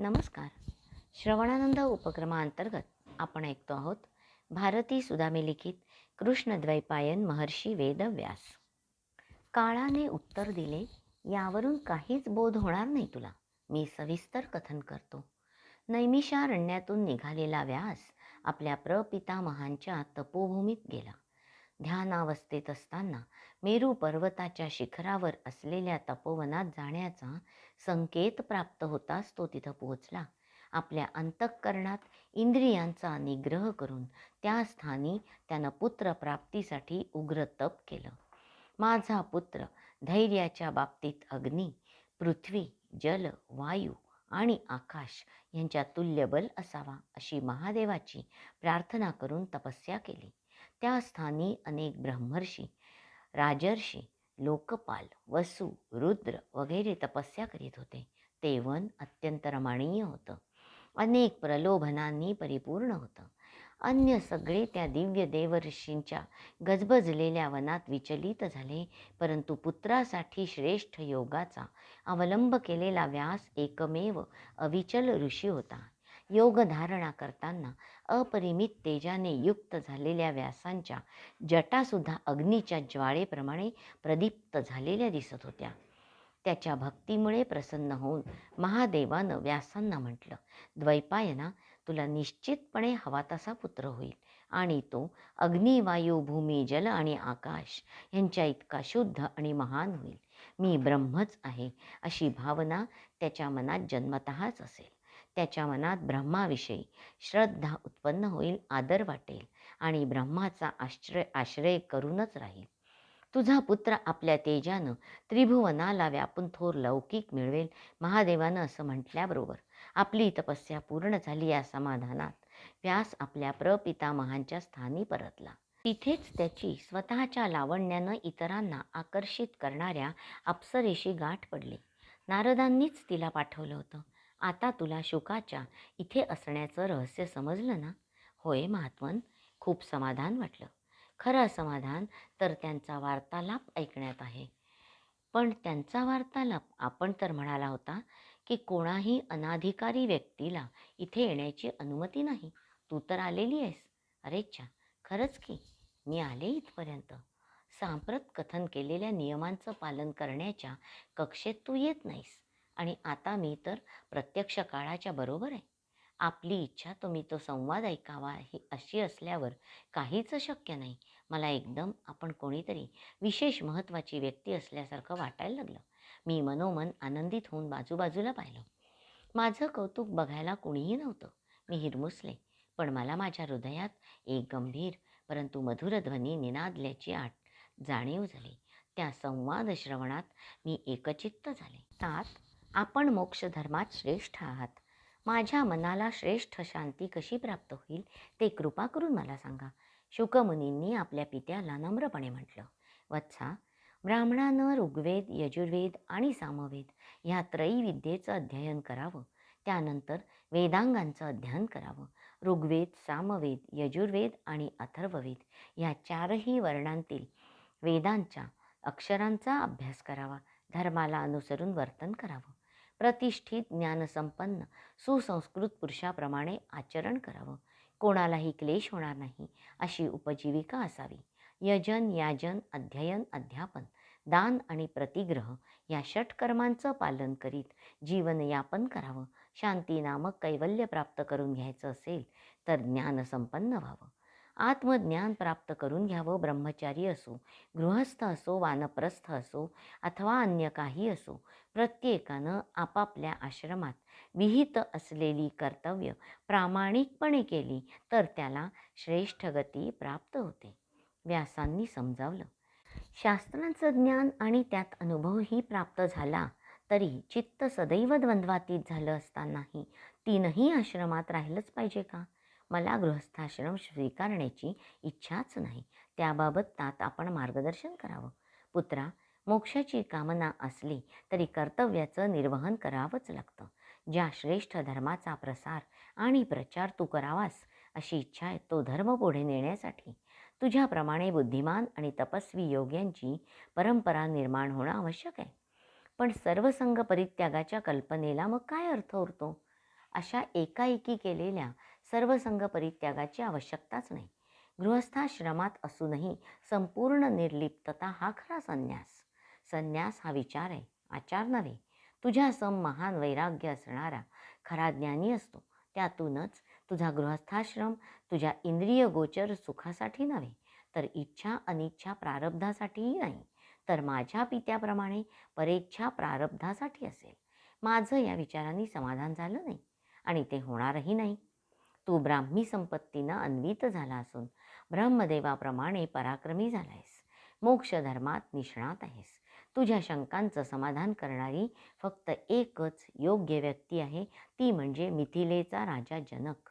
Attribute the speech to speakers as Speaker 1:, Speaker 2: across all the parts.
Speaker 1: नमस्कार. श्रवणानंद उपक्रमाअंतर्गत आपण ऐकतो आहोत भारती सुदामे लिखित कृष्णद्वैपायन महर्षी वेदव्यास. काळाने उत्तर दिले यावरून काहीच बोध होणार नाही तुला. मी सविस्तर कथन करतो. नैमिषारण्यातून निघालेला व्यास आपल्या प्रपितामहांच्या तपोभूमीत गेला. ध्यानावस्थेत असताना मेरू पर्वताच्या शिखरावर असलेल्या तपोवनात जाण्याचा संकेत प्राप्त होताच तो तिथं पोहोचला. आपल्या अंतःकरणात इंद्रियांचा निग्रह करून त्या स्थानी त्यानं पुत्रप्राप्तीसाठी उग्र तप केलं. माझा पुत्र धैर्याच्या बाबतीत अग्नी पृथ्वी जल वायू आणि आकाश यांच्या तुल्यबल असावा अशी महादेवाची प्रार्थना करून तपस्या केली. त्या स्थानी अनेक ब्रह्मर्षी राजर्षी लोकपाल वसु रुद्र वगैरे तपस्या करीत होते. ते वन अत्यंत रमणीय होतं. अनेक प्रलोभनांनी परिपूर्ण होतं. अन्य सगळे त्या दिव्य देवर्षींच्या गजबजलेल्या वनात विचलित झाले परंतु पुत्रासाठी श्रेष्ठ योगाचा अवलंब केलेला व्यास एकमेव अविचल ऋषी होता. योग धारणा करताना अपरिमित तेजाने युक्त झालेल्या व्यासांच्या जटासुद्धा अग्नीच्या ज्वाळेप्रमाणे प्रदीप्त झालेल्या दिसत होत्या. त्याच्या भक्तीमुळे प्रसन्न होऊन महादेवानं व्यासांना म्हटलं द्वैपायना तुला निश्चितपणे हवा तसा पुत्र होईल आणि तो अग्नी वायू भूमी जल आणि आकाश यांच्या इतका शुद्ध आणि महान होईल. मी ब्रह्मच आहे अशी भावना त्याच्या मनात जन्मतःच असेल. त्याच्या मनात ब्रह्माविषयी श्रद्धा उत्पन्न होईल आदर वाटेल आणि ब्रह्माचा आश्रय आश्रय करूनच राहील. तुझा पुत्र आपल्या तेजानं त्रिभुवनाला व्यापून थोर लौकिक मिळवेल महादेवानं असं म्हटल्याबरोबर आपली तपस्या पूर्ण झाली या समाधानात. व्यास आपल्या प्रपितामहांच्या स्थानी परतला. तिथेच त्याची स्वतःच्या लावण्यानं इतरांना आकर्षित करणाऱ्या अप्सरेशी गाठ पडली. नारदांनीच तिला पाठवलं होतं. आता तुला शुकाच्या इथे असण्याचं रहस्य समजलं ना? होय महात्मन. खूप समाधान वाटलं. खरं समाधान तर त्यांचा वार्तालाप ऐकण्यात आहे. पण त्यांचा वार्तालाप आपण तर म्हणाला होता की कोणाही अनाधिकारी व्यक्तीला इथे येण्याची अनुमती नाही. तू तर आलेली आहेस. अरेच्छा खरंच की. मी आले इथपर्यंत. सांप्रत कथन केलेल्या नियमांचं पालन करण्याच्या कक्षेत तू येत नाहीस. आणि आता मी तर प्रत्यक्ष काळाच्या बरोबर आहे. आपली इच्छा तुम्ही तो संवाद ऐकावा ही अशी असल्यावर काहीच शक्य नाही. मला एकदम आपण कोणीतरी विशेष महत्त्वाची व्यक्ती असल्यासारखं वाटायला लागलं. मी मनोमन आनंदित होऊन बाजूबाजूला पाहिलं. माझं कौतुक बघायला कुणीही नव्हतं. मी हिरमुसले. पण मला माझ्या हृदयात एक गंभीर परंतु मधुर ध्वनी निनादल्याची आठ जाणीव झाली. त्या संवाद श्रवणात मी एकचित्त झाले. तात आपण मोक्षधर्मात श्रेष्ठ आहात. माझ्या मनाला श्रेष्ठ शांती कशी प्राप्त होईल ते कृपा करून मला सांगा. शुकमुनींनी आपल्या पित्याला नम्रपणे म्हटलं. वत्सा ब्राह्मणानं ऋग्वेद यजुर्वेद आणि सामवेद ह्या त्रयीविद्येचं अध्ययन करावं. त्यानंतर वेदांगांचं अध्ययन करावं. ऋग्वेद सामवेद यजुर्वेद आणि अथर्ववेद ह्या चारही वर्णांतील वेदांच्या अक्षरांचा अभ्यास करावा. धर्माला अनुसरून वर्तन करावं. प्रतिष्ठित ज्ञानसंपन्न सुसंस्कृत पुरुषाप्रमाणे आचरण करावं. कोणालाही क्लेश होणार नाही अशी उपजीविका असावी. यजन याजन अध्ययन अध्यापन दान आणि प्रतिग्रह या षटकर्मांचं पालन करीत जीवनयापन करावं. शांती नामक कैवल्य प्राप्त करून घ्यायचं असेल तर ज्ञानसंपन्न व्हावं. आत्मज्ञान प्राप्त करून घ्यावं ब्रह्मचारी असो गृहस्थ असो वानप्रस्थ असो अथवा अन्य काही असो प्रत्येकानं आपापल्या आश्रमात विहित असलेली कर्तव्य प्रामाणिकपणे केली तर त्याला श्रेष्ठ गती प्राप्त होते. व्यासांनी समजावलं. शास्त्रांचं ज्ञान आणि त्यात अनुभवही प्राप्त झाला तरी चित्त सदैव द्वंद्वातीत झालं असतानाही तीनही आश्रमात राहिलंच पाहिजे का? मला गृहस्थाश्रम स्वीकारण्याची इच्छाच नाही. त्याबाबत तात आपण मार्गदर्शन करावं. पुत्रा मोक्षाची कामना असली तरी कर्तव्याचं निर्वहन करावंच लागतं. ज्या श्रेष्ठ धर्माचा प्रसार आणि प्रचार तू करावास अशी इच्छा आहे तो धर्म पुढे नेण्यासाठी. तुझ्याप्रमाणे बुद्धिमान आणि तपस्वी योग्यांची परंपरा निर्माण होणं आवश्यक आहे. पण सर्वसंग परित्यागाच्या कल्पनेला मग काय अर्थ उरतो? अशा एकाएकी केलेल्या सर्वसंग परित्यागाची आवश्यकताच नाही. गृहस्थाश्रमात असूनही संपूर्ण निर्लिप्तता हा खरा संन्यास. संन्यास हा विचार आहे आचार नव्हे. तुझ्या सम महान वैराग्य असणारा खरा ज्ञानी असतो. त्यातूनच तुझा गृहस्थाश्रम तुझ्या इंद्रिय गोचर सुखासाठी नव्हे तर इच्छा अनिच्छा प्रारब्धासाठीही नाही तर माझ्या पित्याप्रमाणे परेच्छा प्रारब्धासाठी असेल. माझं या विचारांनी समाधान झालं नाही आणि ते होणारही नाही. तू ब्राह्मी संपत्तीनं अन्वित झाला असून ब्रह्मदेवाप्रमाणे पराक्रमी झालायस. मोक्ष धर्मात निष्णात आहेस. तुझ्या शंकांचं समाधान करणारी फक्त एकच योग्य व्यक्ती आहे. ती म्हणजे मिथिलेचा राजा जनक.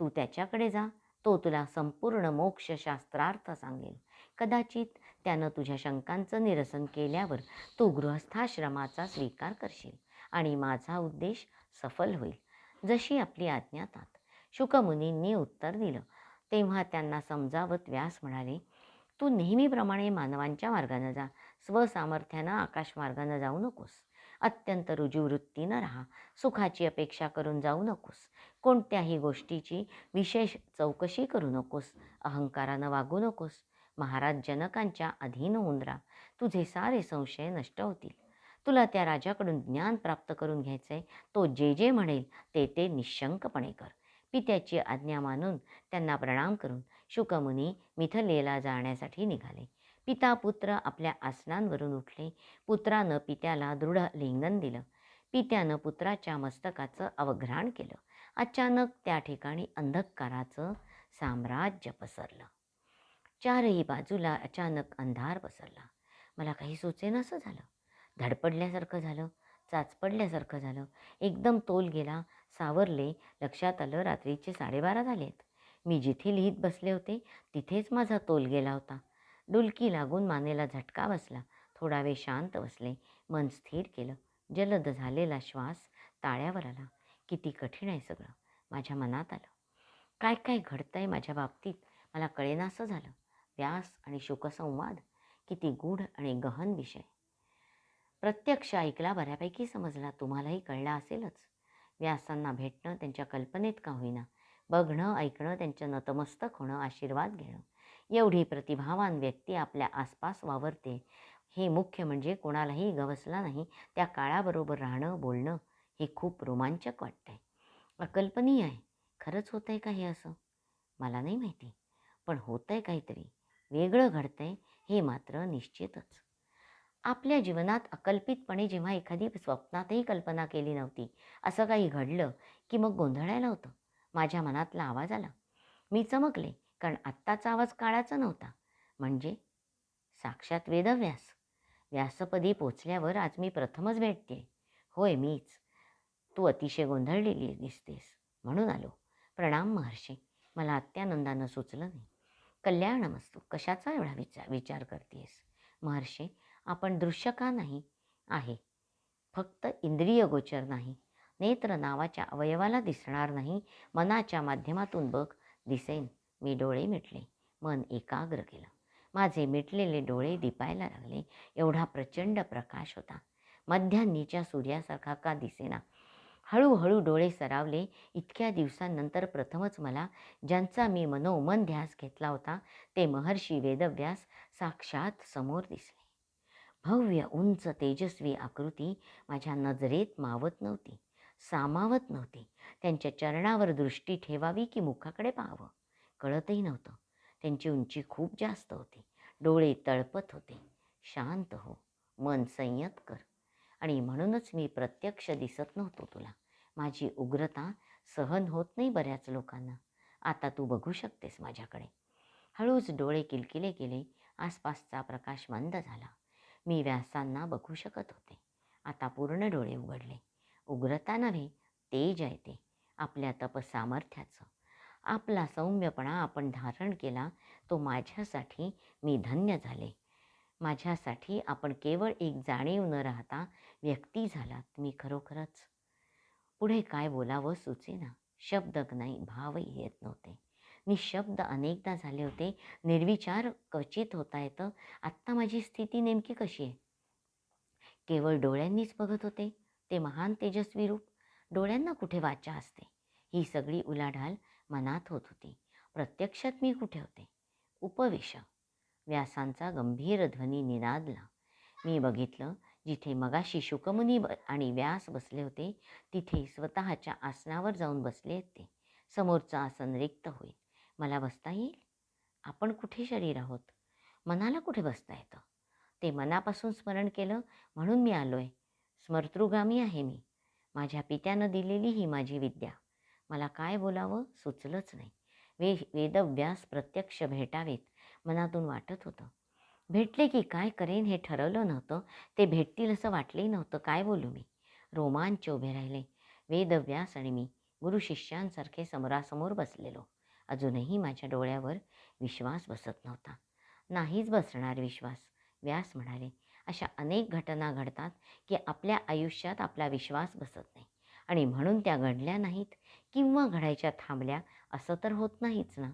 Speaker 1: तू त्याच्याकडे जा. तो तुला संपूर्ण मोक्षशास्त्रार्थ सांगेल. कदाचित त्यानं तुझ्या शंकांचं निरसन केल्यावर तू गृहस्थाश्रमाचा स्वीकार करशील आणि माझा उद्देश सफल होईल. जशी आपली आज्ञातात शुकमुनींनी उत्तर दिलं. तेव्हा त्यांना समजावत व्यास म्हणाले तू नेहमीप्रमाणे मानवांच्या मार्गानं जा. स्वसामर्थ्यानं आकाशमार्गानं जाऊ नकोस. अत्यंत रुजूवृत्तीनं राहा. सुखाची अपेक्षा करून जाऊ नकोस. कोणत्याही गोष्टीची विशेष चौकशी करू नकोस. अहंकारानं वागू नकोस. महाराज जनकांच्या अधीन होऊन राहा. तुझे सारे संशय नष्ट होतील. तुला त्या राजाकडून ज्ञान प्राप्त करून घ्यायचं आहे तो जे जे म्हणेल ते ते निशंकपणे कर. पित्याची आज्ञा मानून त्यांना प्रणाम करून शुकमुनी मिथलेला जाण्यासाठी निघाले. पिता पुत्र आपल्या आसनांवरून उठले. पुत्रानं पित्याला दृढ लिंगन दिलं. पित्यानं पुत्राच्या मस्तकाचं अवघ्राण केलं. अचानक त्या ठिकाणी अंधकाराचं साम्राज्य पसरलं. चारही बाजूला अचानक अंधार पसरला. मला काही सुचेनासं झालं. धडपडल्यासारखं झालं. चाचपडल्यासारखं झालं. एकदम तोल गेला. सावरले. लक्षात आलं रात्रीचे साडेबारा झालेत. मी जिथे लिहित बसले होते तिथेच माझा तोल गेला होता. डुलकी लागून मानेला झटका बसला. थोडा वेळ शांत बसले. मन स्थिर केलं. जलद झालेला श्वास ताळ्यावर आला. किती कठीण आहे सगळं. माझ्या मनात आलं. काय काय घडतंय माझ्या बाबतीत? मला कळेनासं झालं. व्यास आणि शुकसंवाद. किती गूढ आणि गहन विषय. प्रत्यक्ष ऐकला बऱ्यापैकी समजला. तुम्हालाही कळला असेलच. व्यासांना भेटणं त्यांच्या कल्पनेत का होईना? बघणं ऐकणं त्यांच्या नतमस्तक होणं आशीर्वाद घेणं. एवढी प्रतिभावान व्यक्ती आपल्या आसपास वावरते. हे मुख्य म्हणजे कोणालाही गवसला नाही त्या काळाबरोबर राहणं बोलणं हे खूप रोमांचक वाटतंय. अकल्पनीय आहे. खरंच होतं आहे का हे असं? मला नाही माहिती. पण होतं आहे काहीतरी. वेगळं घडतंय हे मात्र निश्चितच. आपल्या जीवनात अकल्पितपणे जेव्हा एखादी स्वप्नातही कल्पना केली नव्हती असं काही घडलं की मग गोंधळायला होतं? माझ्या मनातला आवाज आला. मी चमकले कारण आत्ताचा आवाज काळाचा नव्हता. म्हणजे? साक्षात वेदव्यास. व्यासपदी पोचल्यावर आज मी प्रथमच भेटते होय मीच. तू अतिशय गोंधळलेली दिसतेस म्हणून आलो. प्रणाम महर्षी. मला अत्यानंदानं सुचलं नाही. कल्याणमस्तू कशाचा एवढा विचार विचार करतेस? महर्षी आपण दृश्य का नाही आहे? फक्त इंद्रिय गोचर नाही. नेत्र नावाच्या अवयवाला दिसणार नाही. मनाच्या माध्यमातून बघ. दिसेन. मी डोळे मिटले. मन एकाग्र केलं. माझे मिटलेले डोळे दिपायला लागले. एवढा प्रचंड प्रकाश होता. मध्यान्नीच्या सूर्यासारखा का दिसेना? हळूहळू डोळे सरावले. इतक्या दिवसांनंतर प्रथमच मला ज्यांचा मी मनोमन ध्यास घेतला होता ते महर्षी वेदव्यास साक्षात समोर दिसले. भव्य उंच तेजस्वी आकृती माझ्या नजरेत मावत नव्हती सामावत नव्हती. त्यांच्या चरणावर दृष्टी ठेवावी की मुखाकडे पाहावं? कळतही नव्हतं. त्यांची उंची खूप जास्त होती. डोळे तळपत होते. शांत हो. मन संयत कर. आणि म्हणूनच मी प्रत्यक्ष दिसत नव्हतो तुला. माझी उग्रता सहन होत नाही बऱ्याच लोकांना. आता तू बघू शकतेस माझ्याकडे. हळूच डोळे किलकिले गेले. आसपासचा प्रकाश मंद झाला. मी व्यासांना बघू शकत होते. आता पूर्ण डोळे उघडले. उग्रता नव्हे तेज आहे ते. आपल्या तपसामर्थ्याचं. आपला सौम्यपणा आपण धारण केला तो माझ्यासाठी मी धन्य झाले. माझ्यासाठी आपण केवळ एक जाणीव न राहता व्यक्ती झालात मी खरोखरच. पुढे काय बोलावं सुचेना. शब्द नाही भावही येत नव्हते. निशब्द अनेकदा झाले होते. निर्विचार क्वचित होता येतं. आत्ता माझी स्थिती नेमकी कशी आहे? केवळ डोळ्यांनीच बघत होते. ते महान तेजस्वी रूप. डोळ्यांना कुठे वाचा असते? ही सगळी उलाढाल मनात होत होती. प्रत्यक्षात मी कुठे होते? उपवेश. व्यासांचा गंभीर ध्वनी निनादला. मी बघितलं जिथे मगाशी शुकमुनी ब आणि व्यास बसले होते तिथे स्वतःच्या आसनावर जाऊन बसले ते समोरचं आसन रिक्त होईल. मला बसता येईल? आपण कुठे शरीर आहोत? मनाला कुठे बसता येतं? ते मनापासून स्मरण केलं म्हणून मी आलो आहे स्मर्तृगामी आहे मी. माझ्या पित्यानं दिलेली ही माझी विद्या. मला काय बोलावं सुचलंच नाही. वे वेदव्यास प्रत्यक्ष भेटावेत मनातून वाटत होतं. भेटले की काय करेन हे ठरवलं नव्हतं. ते भेटतील असं वाटलंही नव्हतं. काय बोलू मी? रोमांच उभे राहिले. वेदव्यास आणि मी गुरु शिष्यांसारखे समोरासमोर बसलेलो. अजूनही माझ्या डोळ्यावर विश्वास बसत नव्हता. नाहीच बसणार विश्वास व्यास म्हणाले. अशा अनेक घटना घडतात की आपल्या आयुष्यात आपला विश्वास बसत नाही आणि म्हणून त्या घडल्या नाहीत किंवा घडायच्या थांबल्या असं तर होत नाहीच ना.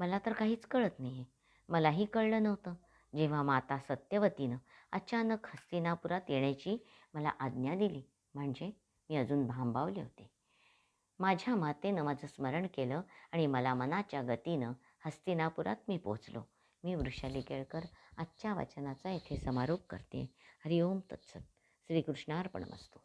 Speaker 1: मला तर काहीच कळत नाही आहे मलाही कळलं नव्हतं. जेव्हा माता सत्यवतीनं अचानक हस्तिनापुरात येण्याची मला आज्ञा दिली म्हणजे मी अजून भांबावले होते. माझ्या मातेनं माझं स्मरण केलं आणि मला मनाच्या गतीनं हस्तिनापुरात मी पोचलो मी वृषाली केळकर आजच्या वचनाचा येथे समारोप करते. हरिओम तत्सत. श्रीकृष्णार्पणमस्तू.